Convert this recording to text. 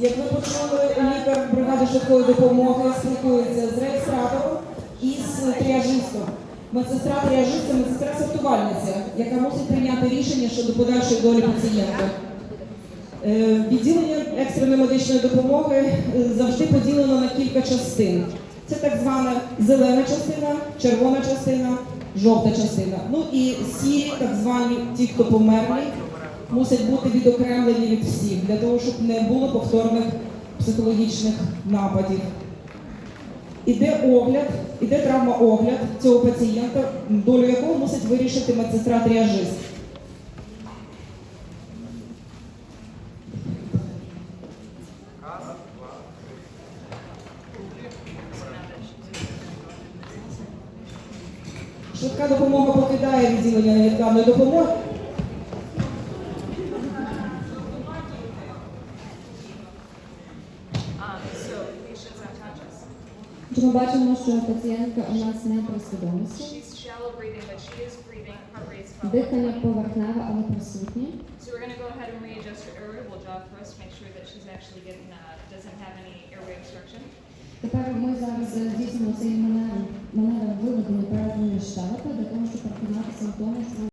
Як ви почули, лікар бригади швидкої допомоги спілкується з реєстратором і з тріажистом. Медсестра тріажист це медсестра сортувальниця, яка мусить прийняти рішення щодо подальшої долі пацієнта. Е, Відділення екстреної медичної допомоги е, завжди поділено на кілька частин. Це так звана зелена частина, червона частина, жовта частина. Ну і сірі, так звані ті, хто померли, мусять бути відокремлені від всіх, для того, щоб не було повторних психологічних нападів. Іде огляд, іде травмоогляд цього пацієнта, долю якого мусить вирішити медсестра тріажист. Швидка допомога покидає відділення невідкладної допомоги. ми бачимо, що пацієнтка у нас не при свідомості? She's shallow breathing, but she is breathing. Heart rate's about Дихання 120. поверхневе, але присутнє. So we're gonna go ahead and readjust her airway. We'll jaw first, make sure that she's actually getting, uh, doesn't have any airway obstruction. Тепер ми зараз здійснимо цей маневр, маневр виведення передньої щелепи для того, щоб переконатися в тому, що